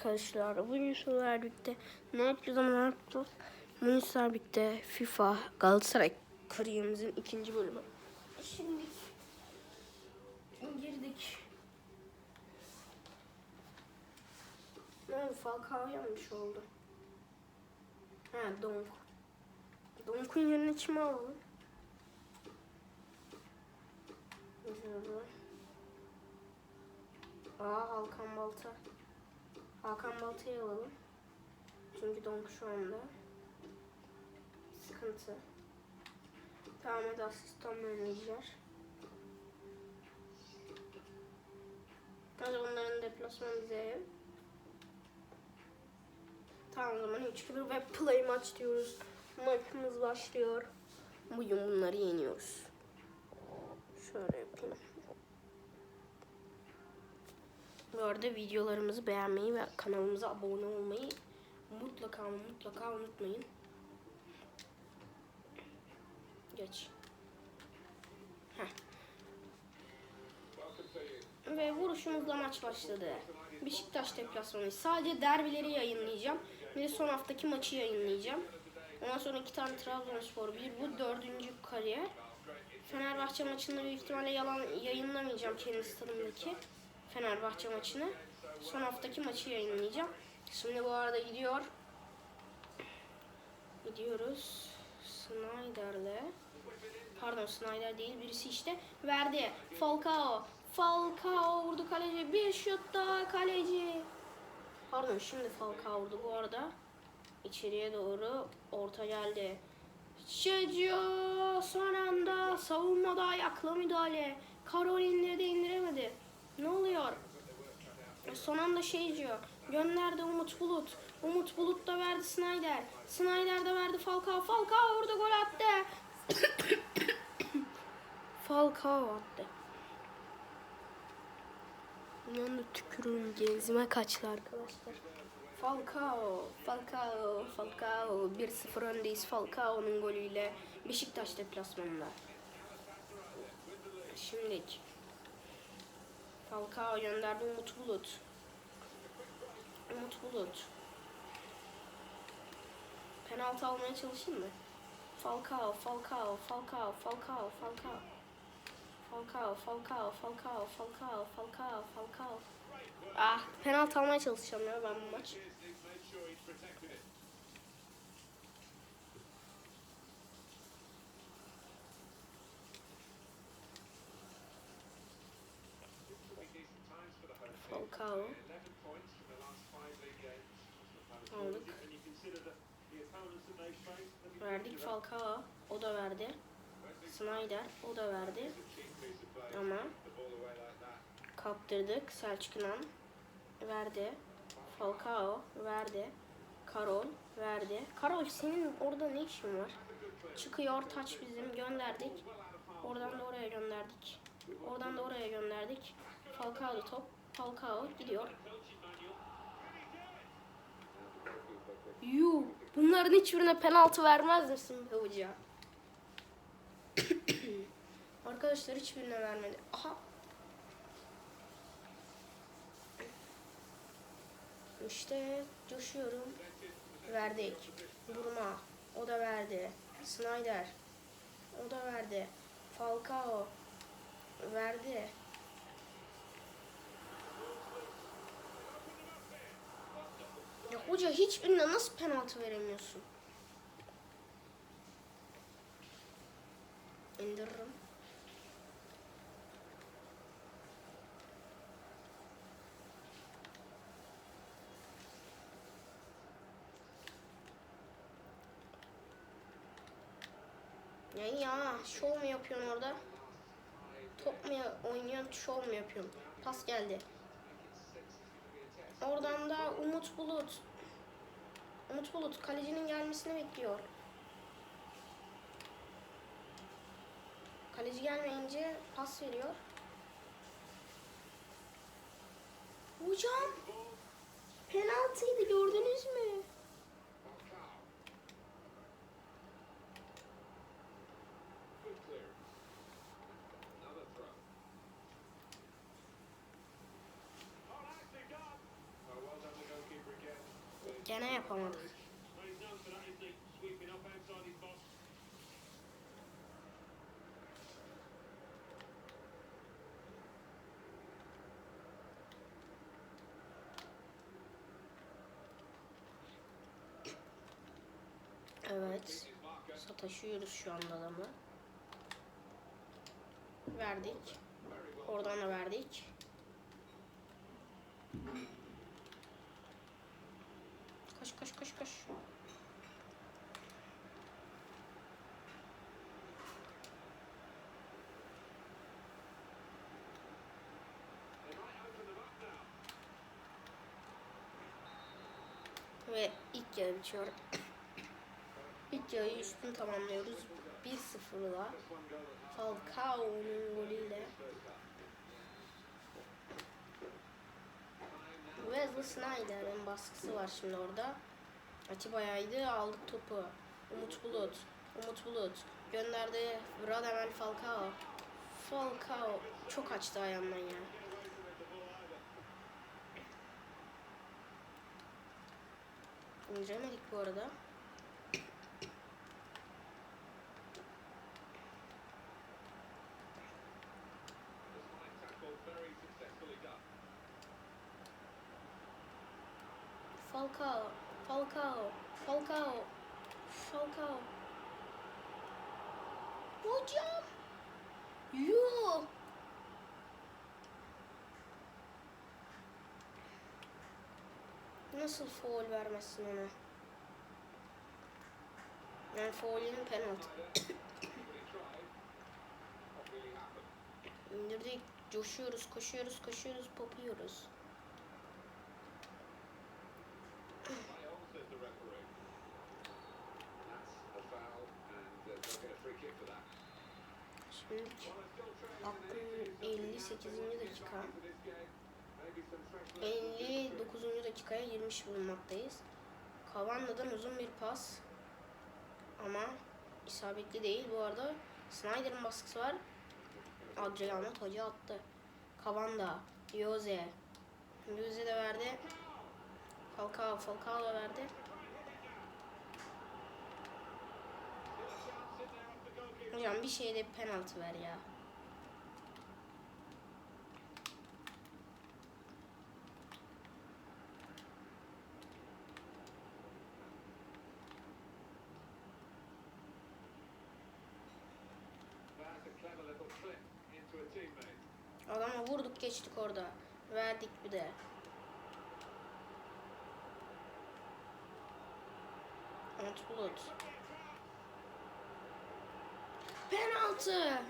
arkadaşlar. Bugün sizlerle birlikte ne yapacağız ama ne yapacağız? Sizlerle birlikte FIFA Galatasaray kariyerimizin ikinci bölümü. Şimdi girdik. Ne oldu? Falcao yanlış oldu. Ha Donk. Donk'un yerine kimi alalım? Aa Hakan Balta. Hakan Balta'yı alalım. Çünkü Donk şu anda sıkıntı. Tamam hadi asistan menajer. Hadi bunların deplasmanı bize. Tamam o zaman 3 2 ve play maç diyoruz. Maçımız başlıyor. Bugün bunları yeniyoruz. Şöyle yapayım. Bu arada videolarımızı beğenmeyi ve kanalımıza abone olmayı mutlaka mutlaka unutmayın. Geç. Heh. Ve vuruşumuzla maç başladı. Beşiktaş deplasmanı. Sadece derbileri yayınlayacağım. Bir de son haftaki maçı yayınlayacağım. Ondan sonra iki tane Trabzonspor. Bir bu dördüncü kariyer. Fenerbahçe maçını büyük ihtimalle yalan yayınlamayacağım kendi stadımdaki Fenerbahçe maçını. Son haftaki maçı yayınlayacağım. Şimdi bu arada gidiyor. Gidiyoruz. Snyder'le. Pardon Snyder değil birisi işte. Verdi. Falcao. Falcao vurdu kaleci. Bir şut daha kaleci. Pardon şimdi Falcao vurdu bu arada. İçeriye doğru orta geldi. Sergio son anda savunmada ayakla müdahale. Karol indirdi indiremedi. Ne oluyor? Son anda şey diyor. Gönderdi Umut Bulut. Umut Bulut da verdi Snyder. Snyder de verdi Falcao. Falcao orada gol attı. Falcao attı. Yanında tükürüğün genzime kaçtı arkadaşlar. Falcao, Falcao, Falcao. 1-0 öndeyiz Falcao'nun golüyle Beşiktaş deplasmanında. Şimdilik. Falcao gönderdi Umut Bulut. Umut Bulut. Penaltı almaya çalışayım mı? Falcao, Falcao, Falcao, Falcao, Falcao. Falcao, Falcao, Falcao, Falcao, Falcao, Falcao. Ah, penaltı almaya çalışacağım ya ben bu maç. Falcao. Aldık. Verdik Falcao. O da verdi. Snyder. O da verdi. Ama kaptırdık. Selçuk İnan verdi. Falcao verdi. Karol verdi. Karol senin orada ne işin var? Çıkıyor taç bizim gönderdik. Oradan da oraya gönderdik. Oradan da oraya gönderdik. Falcao'da top. Falcao gidiyor. Yuh. Bunların hiçbirine penaltı vermez misin be hoca? Arkadaşlar hiçbirine vermedi. Aha. İşte coşuyorum. Verdik. Burma. O da verdi. Snyder. O da verdi. Falcao. Verdi. Hoca hiçbirine nasıl penaltı veremiyorsun? İndiririm. Ya ya şov mu yapıyorsun orada? Top mu oynuyorsun şov mu yapıyorsun? Pas geldi. Oradan da Umut Bulut. Umut Bulut kalecinin gelmesini bekliyor. Kaleci gelmeyince pas veriyor. Hocam penaltıydı gördünüz mü? Yapamadık. Evet. Sataşıyoruz şu anda adamı. Verdik. Oradan da verdik. Ve ilk yarı bitiyor. İlk yarıyı üstün tamamlıyoruz. 1-0'la Falcao'nun golüyle. Wesley Snyder'in baskısı var şimdi orada. Atiba'yaydı aldık topu. Umut Bulut. Umut Bulut gönderdi. Radamel Falcao. Falcao çok açtı ayağımdan ya. İndiremedik bu arada. Falcao, Falcao, Falcao, Falcao. Hocam. Yuh. Nasıl foul vermezsin ona? Yani foul'ün penaltı. İndirdik, coşuyoruz, koşuyoruz, koşuyoruz, popuyoruz. Dakikaya girmiş bulunmaktayız. Cavanna'dan uzun bir pas. Ama isabetli değil. Bu arada Snyder'ın baskısı var. Adriano Toca attı. Cavanda, Jose. Jose de verdi. Falcao, Falcao da verdi. Hocam bir şeyde penaltı ver ya. Adama vurduk geçtik orada. Verdik bir de. Umut Bulut. Penaltı.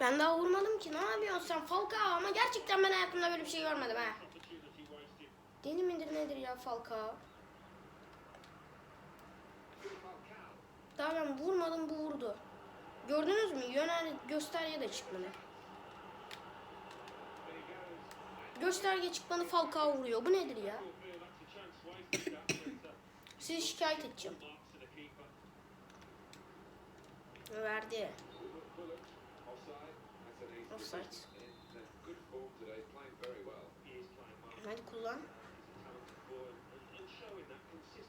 Ben daha vurmadım ki. Ne yapıyorsun sen Falcao? Ama gerçekten ben hayatımda böyle bir şey görmedim ha. Deli midir nedir ya Falcao? Daha ben vurmadım bu vurdu. Gördünüz mü? Yönel gösterge de çıkmadı. Gösterge çıkmadı Falcao vuruyor. Bu nedir ya? Sizi şikayet edeceğim. Verdi. Offside. Hadi kullan.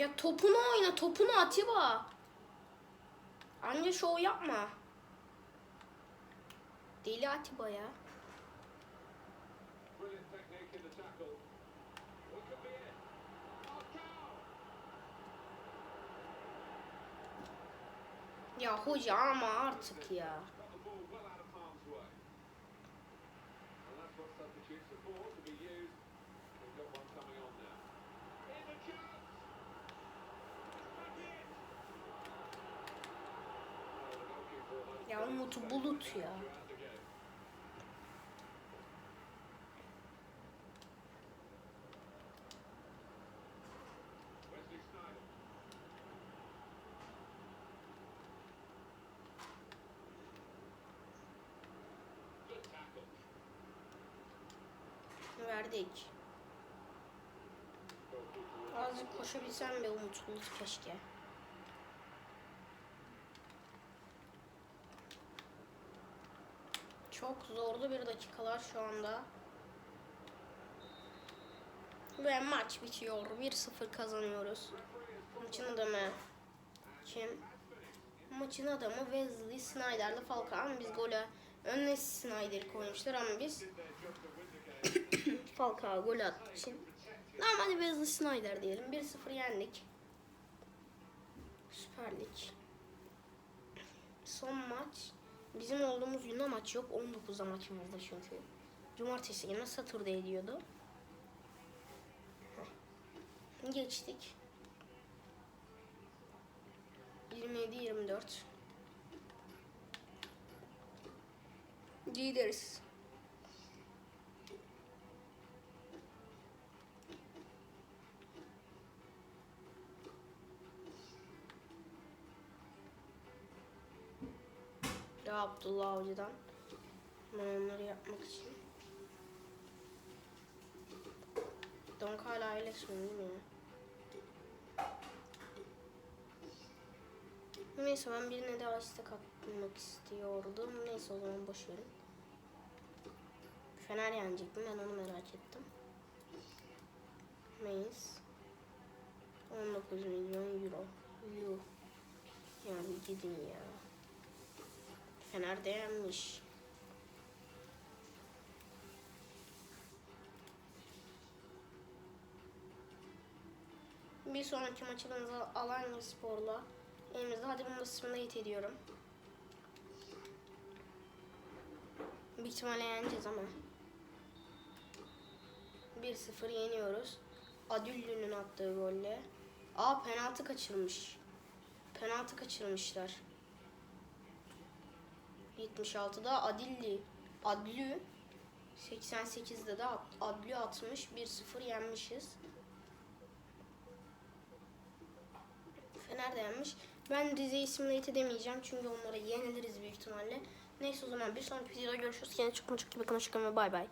Ya topunu oyna, topunu Atiba. Anca şov yapma. Deli Atiba ya. Ya hoca ama artık ya. Umut Bulut ya. Verdik. Azıcık koşabilsem be Umut Bulut keşke. Çok zorlu bir dakikalar şu anda. Ve maç bitiyor. 1-0 kazanıyoruz. Maçın adamı kim? Maçın adamı Wesley Snyder'la Falcao. Biz gole önüne Snyder'i koymuşlar ama biz Falcao gol attığı için. Normalde Wesley Snyder diyelim. 1-0 yendik. Süper Lig. Son maç. Bizim olduğumuz günde maç yok. 19'da maçımızda çünkü. Cumartesi günü Saturday ediyordu. Heh. Geçtik. 27-24. Lideriz. Abdullah Avcı'dan. Ben onları yapmak için. Donk hala iyileşmiyor değil mi? Neyse ben birine daha istek atmak istiyordum. Neyse o zaman boş verin. Fener yenecek mi? Ben onu merak ettim. Meyiz. 19 milyon euro. Yuh. Yani gidin ya. Fener de yenmiş. Bir sonraki maçımızda Alanya Spor'la elimizde. Hadi bunu da simulate ediyorum. Büyük ihtimalle yeneceğiz ama. 1-0 yeniyoruz. Adüllü'nün attığı golle. Aa penaltı kaçırmış. Penaltı kaçırmışlar. 76'da Adilli. Adlü 88'de de Ad- Adlü atmış. 1-0 yenmişiz. Fener de yenmiş. Ben Rize'yi simulate edemeyeceğim çünkü onlara yeniliriz büyük ihtimalle. Neyse o zaman bir sonraki videoda görüşürüz. Kendinize çok çok bakın. Hoşçakalın ve bay bay.